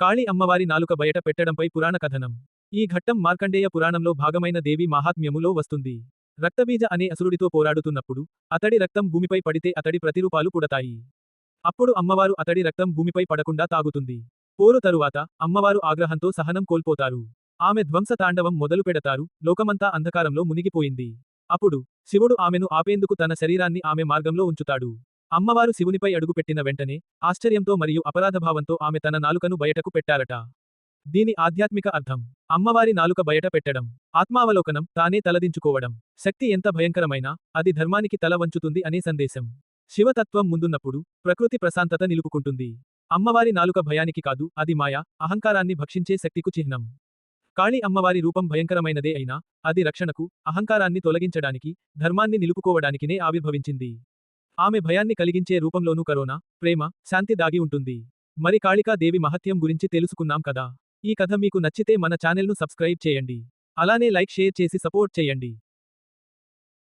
కాళీ అమ్మవారి నాలుక బయట పెట్టడంపై పురాణ కథనం. ఈ ఘట్టం మార్కండేయ పురాణంలో భాగమైన దేవి మహాత్మ్యములో వస్తుంది. రక్తబీజ అనే అసురుడితో పోరాడుతున్నప్పుడు అతడి రక్తం భూమిపై పడితే అతడి ప్రతిరూపాలు పుడతాయి అప్పుడు అమ్మవారు అతడి రక్తం భూమిపై పడకుండా తాగుతుంది. పోరు తరువాత అమ్మవారు ఆగ్రహంతో సహనం కోల్పోతారు. ఆమె ధ్వంస తాండవం మొదలు పెడతారు లోకమంతా అంధకారంలో మునిగిపోయింది. అప్పుడు శివుడు ఆమెను ఆపేందుకు తన శరీరాన్ని ఆమె మార్గంలో ఉంచుతాడు. అమ్మవారు శివునిపై అడుగుపెట్టిన వెంటనే ఆశ్చర్యంతో మరియు అపరాధభావంతో ఆమె తన నాలుకను బయటకు పెట్టారట దీని ఆధ్యాత్మిక అర్థం అమ్మవారి నాలుక బయట పెట్టడం ఆత్మావలోకనం తానే తలదించుకోవడం. శక్తి ఎంత భయంకరమైనా అది ధర్మానికి తల వంచుతుంది అనే సందేశం. శివతత్వం ముందున్నప్పుడు ప్రకృతి ప్రశాంతత నిలుపుకుంటుంది. అమ్మవారి నాలుక భయానికి కాదు అది మాయ అహంకారాన్ని భక్షించే శక్తికు చిహ్నం. కాళీ అమ్మవారి రూపం భయంకరమైనదే అయినా అది రక్షణకు అహంకారాన్ని తొలగించడానికి ధర్మాన్ని నిలుపుకోవడానికినే ఆవిర్భవించింది. ఆమె భయాన్ని కలిగించే రూపంలోనూ కరోనా ప్రేమ శాంతి దాగి ఉంటుంది. మరి కాళికా దేవి మహత్యం గురించి తెలుసుకున్నాం కదా. ఈ కథ మీకు నచ్చితే మన ఛానల్ను సబ్స్క్రైబ్ చేయండి. అలానే లైక్ షేర్ చేసి సపోర్ట్ చేయండి.